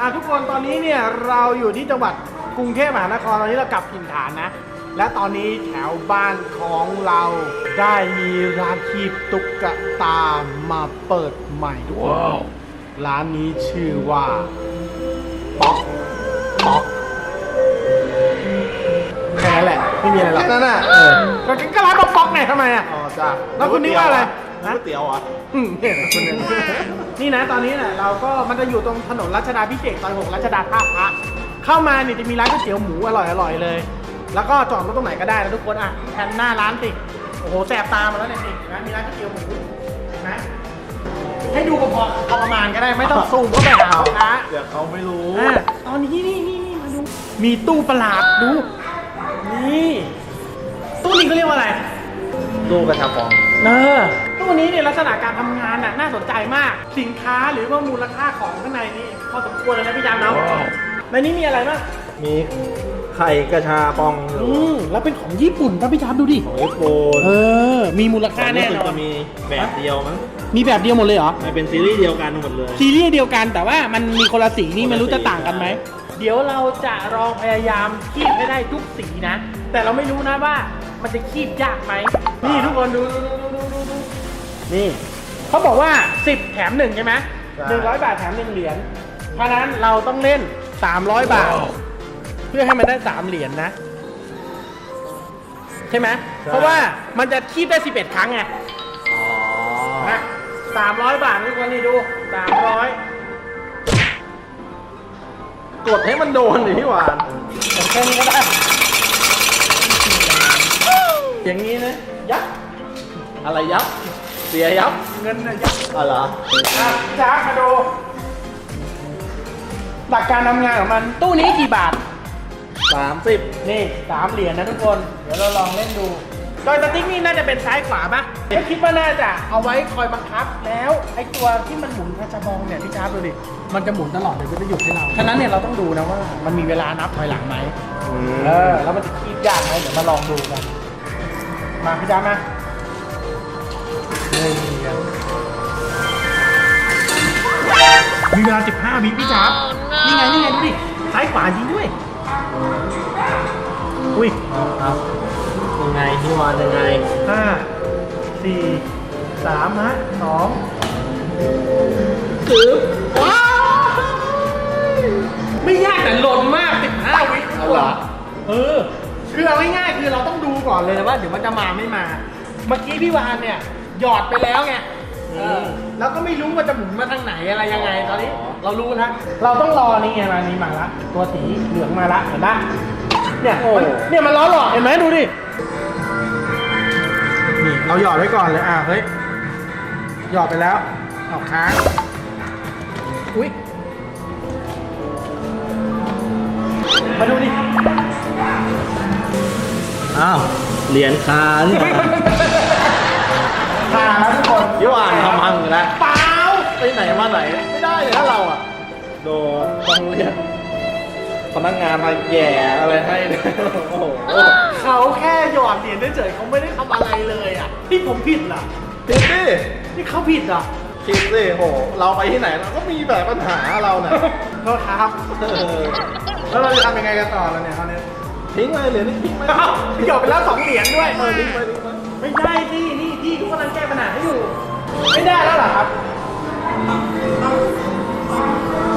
อะทุกคนตอนนี้เนี่ยเราอยู่ที่จังหวัดกรุงเทพมหานครตอนนี้เรากลับถิ่นฐานนะ และตอนนี้แถวบ้านของเราได้มีร้านคีบตุ๊กตามาเปิดใหม่ทุกคนร้านนี้ชื่อว่าป๊อกป๊อกแค่นั้นแหละไม่มีอะไรหรอกนั่นน่ะเออก็ก็ร้านป๊อกป๊อกไงทำไมอะอ๋อจ้ะแล้วคุณนี่ว่าอะไรก๋วยเตี๋ยวเหรอะ อืมเนี่ยคุณเนี่ย นี่นะตอนนี้เนี่ยเราก็มันจะอยู่ตรงถนนรัชดาพิเศษกซอยหกรัชดาท่าพระเข้ามาเนี่ยจะมีร้านก๋วยเตี๋ยวหมูอร่อยอร่อยๆเลย แล้วก็จอดรถตรงไหนก็ได้นะทุกคนอะแทนหน้าร้านสิโอ้โหแสบตามาแล้วเนี่ยสิเห็นไหมมีร้านก๋วยเตี๋ยวหมูเห็นไหมให้ดูพอพอประมาณก็ได้ไม่ต้องซูมเข้าไปหาลูกค้าเดี๋ยวเขาไม่รู้อะตอนนี้นี่นี่นี่มาดูมีตู้ประหลาดดูนี่ตู้นี้เขาเรียกว่าอะไร ดูกระชับฟองเออ ตู้นี้เนี่ยลักษณะการทำงานน่ะน่าสนใจมาก สินค้าหรือว่ามูลค่าของข้างในนี่พอสมควรเลยนะพี่ยามเนาะในนี้มีอะไรบ้างมีไข่กระชาปองอยู่อืมแล้วเป็นของญี่ปุ่นครับพี่ยามดูดิของญี่ปุ่นเออ มีมูลค่าแน่รู้สึนกอจะนมีแบบเดียวมั้งมีแบบเดียวหมดเลยเหรอมันเป็นซีรีส์เดียวกันหมดเลยซีรีส์เดียวกันแต่ว่ามันมีคนละสีนี่ไม่รู้จะต่างกันไหมเดี๋ยวเราจะลองพยายามคีบให้ได้ทุกสีนะ แต่เราไม่รู้นะว่ามันจะคีบยากไหมนี่ทุกคนดูดูดูดูดูดูดู นี่เขาบอกว่า 10 แถมหนึ่งใช่ไหมหนึ่งร้อยบาทแถมหนึ่งเหรียญเพราะฉะนั้นเราต้องเล่น 300 บาท เพื่อให้มันได้ 3 เหรียญนะ ใช่ไหมเพราะว่ามันจะคีบได้ 11 ครั้งไงอ๋อนะสามร้อยบาททุกคนนี่ดูสามร้อยกดให้มันโดนหนิพี่หวาน แค่นี้ก็ได้อย่างนี้นะ ยับอะไรยับ เสียยับเงินนะยับอะไรออะจ้ามาดูหลักการทำงานของมันตู้นี้กี่บาท สามสิบนี่สามเหรียญนะทุกคน เดี๋ยวเราลองเล่นดู โดยสติ๊กนี่น่าจะเป็นซ้ายขวาปะก็คิดว่าน่าจะเอาไว้คอยบังคับ แล้วไอ้ตัวที่มันหมุนกระชับองเนี่ยพี่ชาร์ปดูดิ มันจะหมุนตลอดเลยจะไม่หยุดให้เรา ฉะนั้นเนี่ยเราต้องดูนะว่ามันมีเวลานับถอยหลังไหม เออ แล้วมันจะคีบยากไหมเดี๋ยวมาลองดูกัน มาพี่จ้ามา มีเวลา 15วิพี่จ้าบนี่ไง นี่ไง ดูดิ ซ้ายขวาจริงด้วย อุ้ยเอายังไงพี่วานยังไงห้าสี่สามฮะสองตึ๊บว้าวไม่ยากแต่หล่นมาก 15 วิเอาเหรอเออ คือเอาง่ายๆคือเราต้องดูก่อนเลยนะว่าเดี๋ยวมันจะมาไม่มา เมื่อกี้พี่วานเนี่ย หยอดไปแล้วไงเออเราก็ไม่รู้ว่าจะหมุนมาทางไหนอะไรยังไงตอนนี้ เรารู้นะเราต้องรอนี่ไงมานี่มาละตัวสีเหลืองมาละเห็นปะเนี่ยโอ้มันเนี่ยมันล้อหลอกเห็นไหมดูดินี่เราหยอดไว้ก่อนเลยอะเฮ้ยหยอดไปแล้วออกค้างอุ้ยมาดูดิอ้าวเหรียญคานี่ หว่าผ่านแล้วทุกคนพี่วานทำพังอยู่แล้วเปล่าไปไหนมาไหน ไม่ได้เลยถ้าเราอะโดนต้องเรียกพนักงานมาแย่อะไรให้เนี่ยโอ้โหเขาแค่หยอดเหรียญเฉยๆเขาไม่ได้ทำอะไรเลยอะที่ผมผิดเหรอคิดดินี่เขาผิดเหรอคิดดิโห เราไปที่ไหนเราก็มีแบบปัญหาเราเนี่ยโทษครับเออแล้วเราจะทำยังไงกันต่อแล้วเนี่ยคราวนี้ทิ้งเลยเหรียญนี่ทิ้งไปเอ้าหยอดไปแล้วสองเหรียญด้วยเออทิ้งไปทิ้งไปไม่ได้สินี่ พี่ทุกกำลังแก้ปัญหาให้อยู่ ไม่ได้แล้วเหรอครับ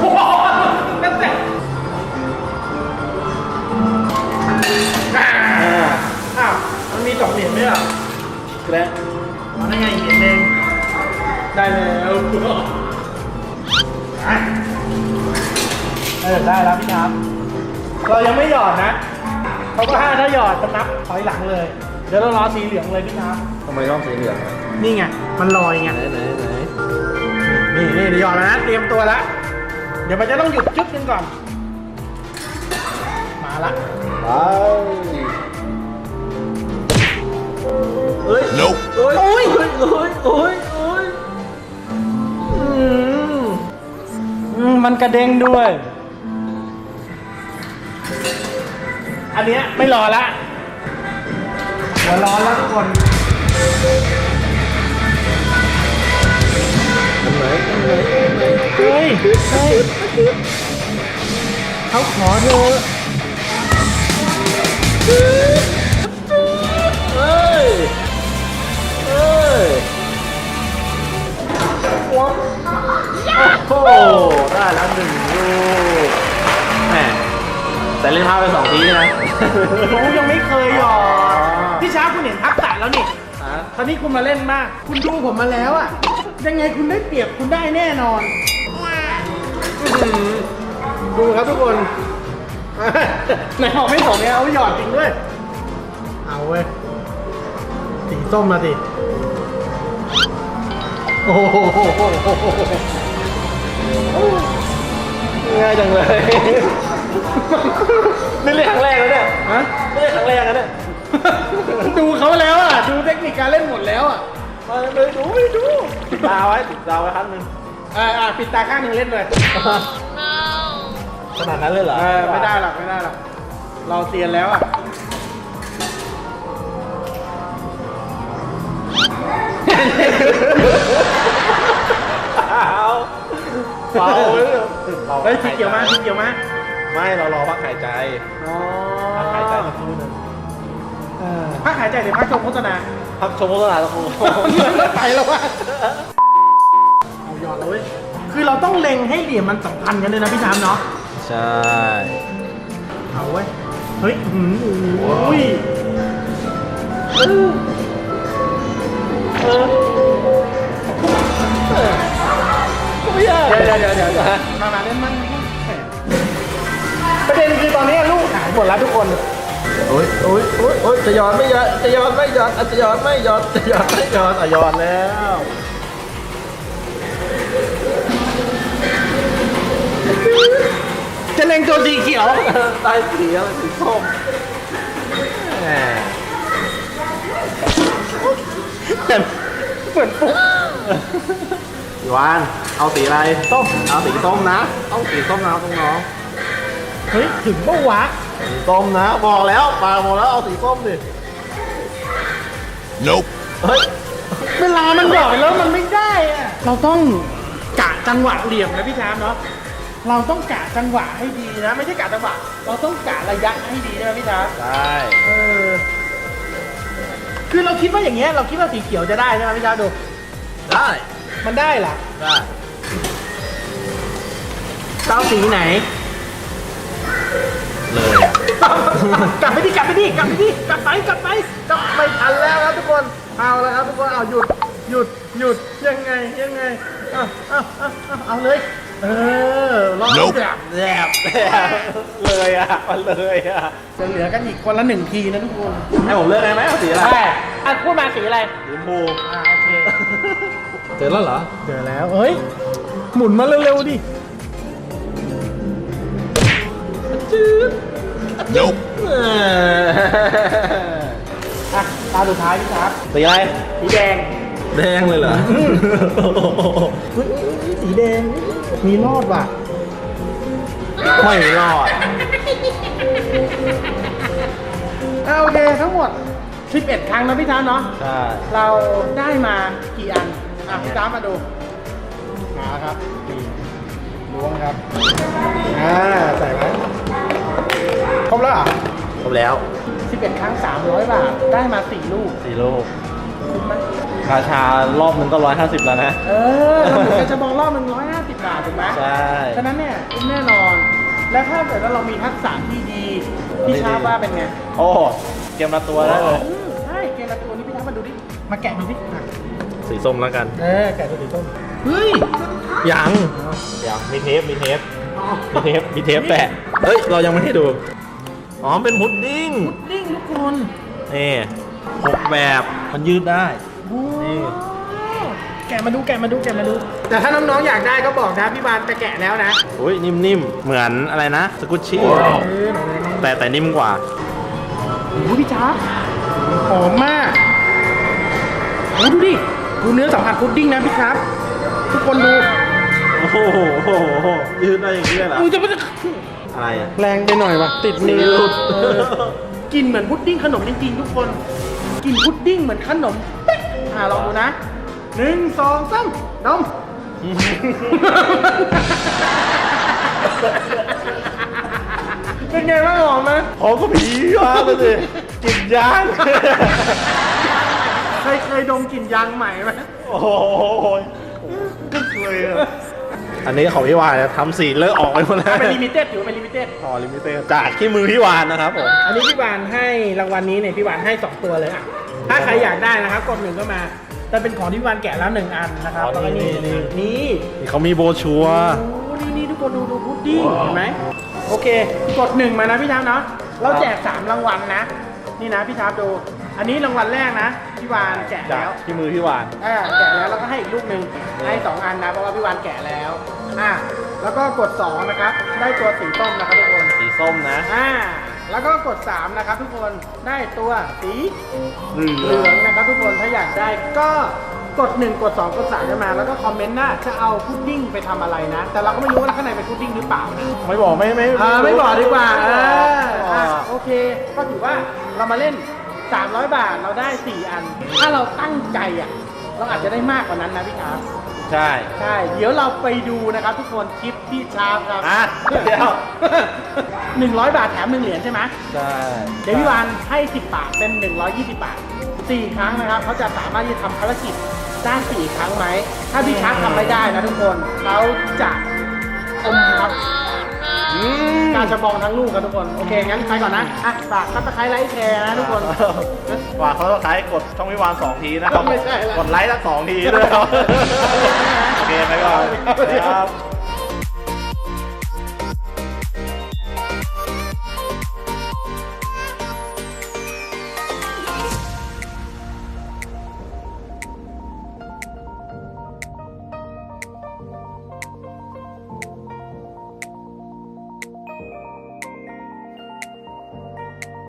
โอ้โหนั่นแหละอ่าอ่าอ้าวมันมีสองเหรียญด้วยเหรอแกล้งเอาได้ไงเหรียญหนึ่งได้แล้วอะเออได้แล้วพี่ครับ เรายังไม่หยอดนะเพราะว่าถ้าหยอดจะนับถอยหลังเลย เดี๋ยวเรารอสีเหลืองเลยพี่ครับ ทำไมต้องสีเหลืองอะนี่ไง มันลอยไง ไหนไหนไหนนี่นี่เดี๋ยวหยอดแล้วนะเตรียมตัวแล้วเดี๋ยวมันจะต้องหยุดจุดหนึงก่อน มาละ ไปเอ้ย Nope เอ้ยโอ้ยโอ้ยโอ้ยโอ้ยโอ้ยอืมอืมมันกระเด้งด้วย อันเนี้ยไม่รอละเดี๋ยวรอแล้วทุกคน อันไหนอันไหนอันไหนเฮ้ยเขาขอเธอเฮ้ยเฮ้ยว้าโอ้โหได้แล้วหนึ่งลูกแหมแต่เล่นพลาดไปสองทีนะหนูยังไม่เคยหยอดพี่ช้าคุณเห็นทักษะแล้วนี่ อนนี้คุณมาเล่นมาก คุณดูผมมาแล้วอะยังไงคุณได้เปรียบคุณได้แน่นอนดูครับทุกคนในหอไม่สองเนี่ยเอาหยอดจริงด้วย เอาเว้ย สีส้มมาสิโอ้โหง่ายจังเลย นี่เล่นครั้งแรกแล้วเนี่ยฮะเล่นครั้งแรกแล้วเนี่ย ดูเขาแล้วอะ ดูเทคนิคการเล่นหมดแล้วอะมาเลยดูไม่ดูติดตาไว้ติดตาไว้ครั้งหนึ่งอ่าอ่าปิดตาข้างหนึ่งเล่นเลยขนาดนั้นเลยเหรอเออไม่ได้หรอกไม่ได้หรอกเราเตียนแล้วอะเอาเบาเลยเฮ้ยสีเขียวมาสีเขียวมาไม่เรารอพักหายใจอ๋อพักหายใจสักครู่หนึง พักหายใจหรือพักชมโฆษณาพักชมโฆษณาสักครู่ไปแล้วว่ะเอาหยอดเลยเว้ยคือเราต้องเล็งให้เหลี่ยมมันสัมพันธ์กันด้วยนะพี่ชามเนาะ ใช่ เอาเว้ย เฮ้ยอื้อหืออุ้ยเออเออไม่ยากเดี๋ยวเดี๋ยวเดี๋ยวเดี๋ยวมามาเล่นมันแหมประเด็นคือตอนนี้ลูกหายหมดแล้วทุกคน โอ้ยโอ้ยโอ้ยโอ้ยจะย้อนไม่ย้อนจะย้อนไม่ย้อนอะจะย้อนไม่ย้อนจะย้อนไม่ย้อนอะย้อนแล้วจะเล็งตัวสีเขียวตายสีอะไรสีส้มแหมเหมือนปุ๊บพี่วานเอาสีอะไรส้มเอาสีส้มนะ เอาสีส้มนะน้องเฮ้ยถึงปะวะๆ สีส้มนะบอกแล้วปาบอกแล้วเอาสีส้มดิ Nope. เฮ้ยเวลามันหยอดไปแล้วมันไม่ได้อะเราต้องกะจังหวะเหลี่ยมนะพี่ชามเนาะเราต้องกะจังหวะให้ดีนะไม่ใช่กะจังหวะ เราต้องกะระยะให้ดีนะพี่ชามได้เออคือเราคิดว่าอย่างเงี้ยเราคิดว่าสีเขียวจะได้ใช่ไหมพี่ชามดู ได้มันได้เหรอได้เจ้าสีไหนเลยอะ กลับไปดิกลับไปดิกลับไปดิกลับไปกลับไปกลับไม่ทันแล้วครับทุกคนเอาแล้วครับทุกคนเอาหยุดหยุดหยุดยังไงยังไงเอาเอาเอาเอาเอาเลยเออรอบ Nope แบบแอบแอบเลยอะมันเลยอะจะเหลือกันอีกคนละหนึ่งทีนะทุกคนให้ผมเลือกได้ไหมเอาสีอะไรใช่อะพูดมาสีอะไรสีชมพูอ่าโอเคเจอแล้วเหรอเจอแล้วเฮ้ยหมุนมาเร็วๆดิ Nope. อะตาสุดท้ายพี่ครับสีอะไร สีแดง แดงเลยเหรอเฮ้ยเฮ้ยเฮ้ยสีแดง มีรอดว่ะ ไม่รอด อะโอเคทั้งหมด 11 ครั้งนะพี่ท้าเนาะ ใช่ เราได้มากี่อัน อะพี่ท้ามาดูมาครับนี่ล้วงครับ อ่า ใส่ไว้ ครบแล้วเหรอะครบแล้ว11 ครั้ง 300 บาท ได้มา 4 ลูกสี่ลูกคุ้มไหมราชารอบนึงก็ร้อยห้าสิบแล้วนะ เออเราเหมือนกันจะมองรอบมัน150 บาท ถูกไหมใช่ ฉะนั้นเนี่ยคุ้มแน่นอน และถ้าเกิดว่าเรามีทักษะที่ดี พี่ชาว่าเป็นไงโอ้ เกมละตัวได้เลย อืมใช่เกมละตัวนี้พี่ชามาดูดิ มาแกะดูดิอะสีส้มแล้วกัน เออ แกะดูดิต้นเฮ้ย ยังยังมีเทป มีเทป มีเทป มีเทปแปะ เฮ้ย เรายังไม่ให้ดู อ๋อเป็นพุดดิ้งดิ้งทุกคนนี่หกแบบมันยืดได้โอ้นี่ แกะมาดูแกะมาดูแกะมาดู แต่ถ้าน้องๆอยากได้ก็บอกนะพี่บานจะแกะแล้วนะอุ้ยนิ่มๆ เหมือนอะไรนะ สกุชชี่ เออไหนๆๆแต่แต่นิ่มกว่า โอ้โหพี่จ้าหอมมากโอ้ดูดิดูเนื้อสัมผัสพุดดิ้งนะพี่ครับ ทุกคนดูโอ้โหโอ้โหโอ้โหยืดได้อย่างนี้เลยเหรอมึงจะไม่อะไรอะ แรงไปหน่อยว่ะ ติดนิ้วติดเออกินเหมือนพุดดิ้งขนมจริงๆทุกคนกินพุดดิ้งเหมือนขนมเป๊ะอ่าลองดูนะหนึ่งสองสามดมเป็นไงบ้างหอมไหมหอมก็ผีมาเลยสิกลิ่นยางเคยเคยดมกลิ่นยางใหม่ไหมโอ้โหกึกเลยอะ อันนี้ของพี่วานนะทำสีเลอะออกไปหมดแล้วเป็นลิมิเต็ดถือว่าเป็นลิมิเต็ดอ๋อลิมิเต็ดจากที่มือพี่วานนะครับผมอันนี้พี่วานให้รางวัลนี้เนี่ยพี่วานให้สองตัวเลยอะถ้าใครอยากได้นะครับกดหนึ่งก็มาแต่เป็นของที่พี่วานแกะแล้วหนึ่งอันนะครับแล้วก็นี่นี่นี่นี่เขามีโบรชัวร์โอ้นี่นี่ทุกคนดูดูพุดดิ้งเห็นไหมโอเคกดหนึ่งมานะพี่ทับเนาะเราแจกสามรางวัลนะ นี่นะพี่ทับดู อันนี้รางวัลแรกนะ พี่วานแกะจากแล้วที่มือพี่วาน อ่าแกะแล้วแล้วก็ให้อีกลูกหนึ่งให้สองอันนะเพราะว่าพี่วานแกะแล้วอ่าแล้วก็กดสองนะครับได้ตัวสีส้มนะครับทุกคน สีส้มนะอ่าแล้วก็กด 3 นะครับทุกคนได้ตัวสีเหลืเหลืองนะครับทุกคนถ้าอยากได้ก็กด 1 กด 2 กด3กันมา แล้วก็คอมเมนต์หน้าจะเอาพุดดิ้งไปทำอะไรนะ แต่เราก็ไม่รู้ว่าข้างในเป็นพุดดิ้งหรือเปล่านะไม่บอกไม่ไม่อ่าไม่บอกดีกว่าเอออ่าอะโอเค ก็ถือว่าเรามาเล่น 300 บาทเราได้ 4 อัน ถ้าเราตั้งใจอะ เราอาจจะได้มากกว่านั้นนะพี่ครับ ใช่ ใช่ เดี๋ยวเราไปดูนะครับ ทุกคนคลิปที่ชาร์ปครับอะเดี๋ยวหนึ่งร้อยบาทแถมหนึ่งเหรียญใช่ไหมใช่เดี๋ยวพี่วานให้ 10 บาทเป็น 120 บาท 4 ครั้งนะครับเขาจะสามารถที่จะทำภารกิจได้4ครั้งไหม ถ้าพี่ชักทำไม่ได้นะทุกคนเขาจะอมครับอืม การจะบองทั้งลูกครับทุกคน โอเค งั้นไปก่อนนะอะฝากซับสไครต์ไลค์แชร์นะทุกคนฝากเขาต้องใช้กดช่องวิวานสองทีนะครับ ไม่ใช่ละ กดไลค์ละสองทีด้วยครับ โอเคไปก่อนครับ